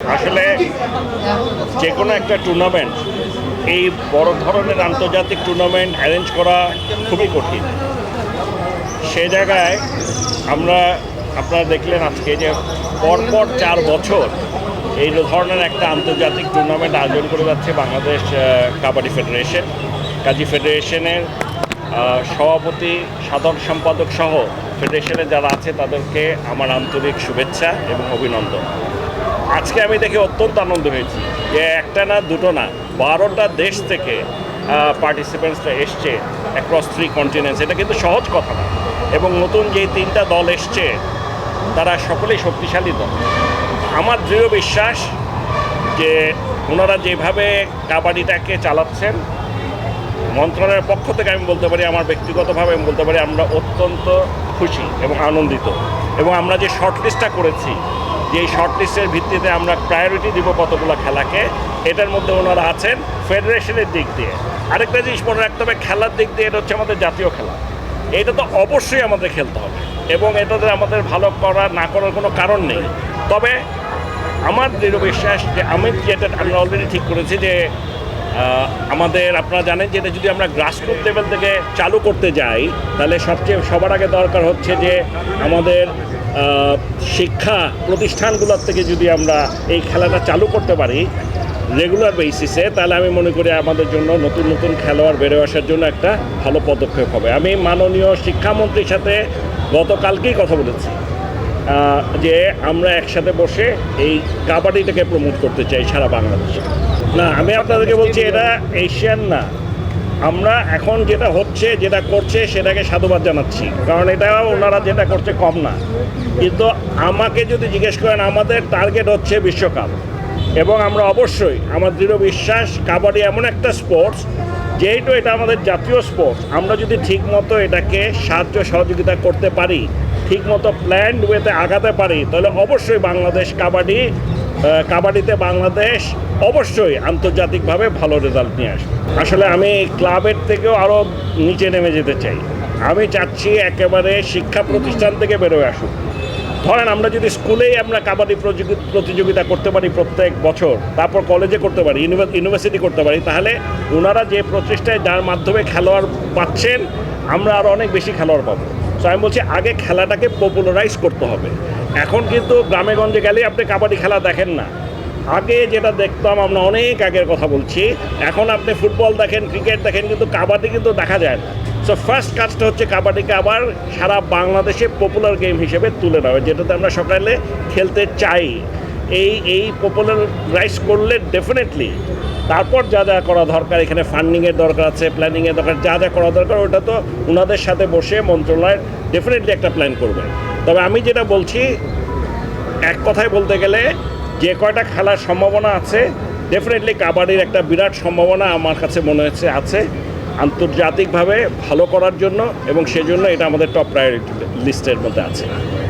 আসলে যে কোনো একটা টুর্নামেন্ট এই বড় ধরনের আন্তর্জাতিক টুর্নামেন্ট অ্যারেঞ্জ করা খুবই কঠিন। সে জায়গায় আমরা, আপনারা দেখলেন আজকে যে পরপর চার বছর এই ধরনের একটা আন্তর্জাতিক টুর্নামেন্ট আয়োজন করে যাচ্ছে বাংলাদেশ কাবাডি ফেডারেশন। কাজী ফেডারেশনের সভাপতি, সাধারণ সম্পাদক সহ ফেডারেশনে যারা আছে তাদেরকে আমার আন্তরিক শুভেচ্ছা এবং অভিনন্দন। আজকে আমি দেখে অত্যন্ত আনন্দ হয়েছি যে একটা না, দুটো না, বারোটা দেশ থেকে পার্টিসিপেন্টসরা এসছে অ্যাক্রস থ্রি কন্টিনেন্টস এটা কিন্তু সহজ কথা না। এবং নতুন যে তিনটা দল এসছে, তারা সকলেই শক্তিশালী দল। আমার দৃঢ় বিশ্বাস যে ওনারা যেভাবে কাবাডিটাকে চালাচ্ছেন, মন্ত্রণালয়ের পক্ষ থেকে আমি বলতে পারি, আমার ব্যক্তিগতভাবে আমি বলতে পারি, আমরা অত্যন্ত খুশি এবং আনন্দিত। এবং আমরা যে শর্ট লিস্টটা করেছি যে এই শর্ট লিস্টের ভিত্তিতে আমরা প্রায়োরিটি দিব কতগুলো খেলাকে, এটার মধ্যে ওনারা আছেন ফেডারেশনের দিক দিয়ে। আরেকটা জিনিস মনে রাখতে হবে, খেলার দিক দিয়ে এটা হচ্ছে আমাদের জাতীয় খেলা। এটা তো অবশ্যই আমাদের খেলতে হবে এবং এটাতে আমাদের ভালো করা, না করার কোনো কারণ নেই। তবে আমার দৃঢ় বিশ্বাস যে আমি যেটা আমি অলরেডি ঠিক করেছি যে আমাদের, আপনারা জানেন যে এটা যদি আমরা গ্রাসরুট লেভেল থেকে চালু করতে যাই, তাহলে সবচেয়ে, সবার আগে দরকার হচ্ছে যে আমাদের শিক্ষা প্রতিষ্ঠানগুলোর থেকে যদি আমরা এই খেলাটা চালু করতে পারি রেগুলার বেসিসে তাহলে আমি মনে করি আমাদের জন্য নতুন নতুন খেলোয়াড় বেড়ে আসার জন্য একটা ভালো পদক্ষেপ হবে। আমি মাননীয় শিক্ষামন্ত্রীর সাথে গতকালকেই কথা বলেছি যে আমরা একসাথে বসে এই কাবাডিটাকে প্রমোট করতে চাই সারা বাংলাদেশে। না, আমি আপনাদেরকে বলছি এটা এশিয়ান না। আমরা এখন যেটা হচ্ছে, যেটা করছে, সেটাকে সাধুবাদ জানাচ্ছি। কারণ এটা ওনারা যেটা করছে কম না। কিন্তু আমাকে যদি জিজ্ঞেস করেন, আমাদের টার্গেট হচ্ছে বিশ্বকাপ। এবং আমরা অবশ্যই, আমার দৃঢ় বিশ্বাস, কাবাডি এমন একটা স্পোর্টস যেহেতু এটা আমাদের জাতীয় স্পোর্টস আমরা যদি ঠিকমতো এটাকে সাহায্য সহযোগিতা করতে পারি, ঠিকমতো প্ল্যান্ড ওয়েতে আগাতে পারি, তাহলে অবশ্যই বাংলাদেশ কাবাডি কাবাডিতে বাংলাদেশ অবশ্যই আন্তর্জাতিকভাবে ভালো রেজাল্ট নিয়ে আসবে। আসলে আমি ক্লাবের থেকেও আরও নিচে নেমে যেতে চাই। আমি চাচ্ছি একেবারে শিক্ষা প্রতিষ্ঠান থেকে বেরোয় আসুক। ধরেন আমরা যদি স্কুলেই আমরা কাবাডি প্রতিযোগি- প্রতিযোগিতা করতে পারি প্রত্যেক বছর, তারপর কলেজে করতে পারি ইউনিভার্সিটি করতে পারি, তাহলে ওনারা যে প্রচেষ্টায় যার মাধ্যমে খেলোয়াড় পাচ্ছেন, আমরা আরও অনেক বেশি খেলোয়াড় পাবো। তো আমি বলছি আগে খেলাটাকে পপুলারাইজ করতে হবে। এখন কিন্তু গ্রামে গঞ্জে গেলেই আপনি কাবাডি খেলা দেখেন না। আগে যেটা দেখতাম আমরা অনেক আগের কথা বলছি, এখন আপনি ফুটবল দেখেন, ক্রিকেট দেখেন, কিন্তু কাবাডি কিন্তু দেখা যায় না। সো ফার্স্ট কাজটা হচ্ছে কাবাডিকে আবার সারা বাংলাদেশে পপুলার গেম হিসেবে তুলে নেওয়া, যেটাতে আমরা সকালে খেলতে চাই। এই এই পপুলারাইজ করলে ডেফিনেটলি তারপর যা যা করা দরকার, এখানে ফান্ডিংয়ের দরকার আছে প্ল্যানিংয়ের দরকার, যা যা করা দরকার, ওটা তো ওনাদের সাথে বসে মন্ত্রণালয় ডেফিনেটলি একটা প্ল্যান করবে। তবে আমি যেটা বলছি, এক কথায় বলতে গেলে যে কয়টা খেলার সম্ভাবনা আছে ডেফিনেটলি কাবাডির একটা বিরাট সম্ভাবনা আমার কাছে মনে হচ্ছে আছে, আন্তর্জাতিকভাবে ভালো করার জন্য এবং সেজন্য এটা আমাদের টপ প্রায়োরিটি লিস্টের মধ্যে আছে।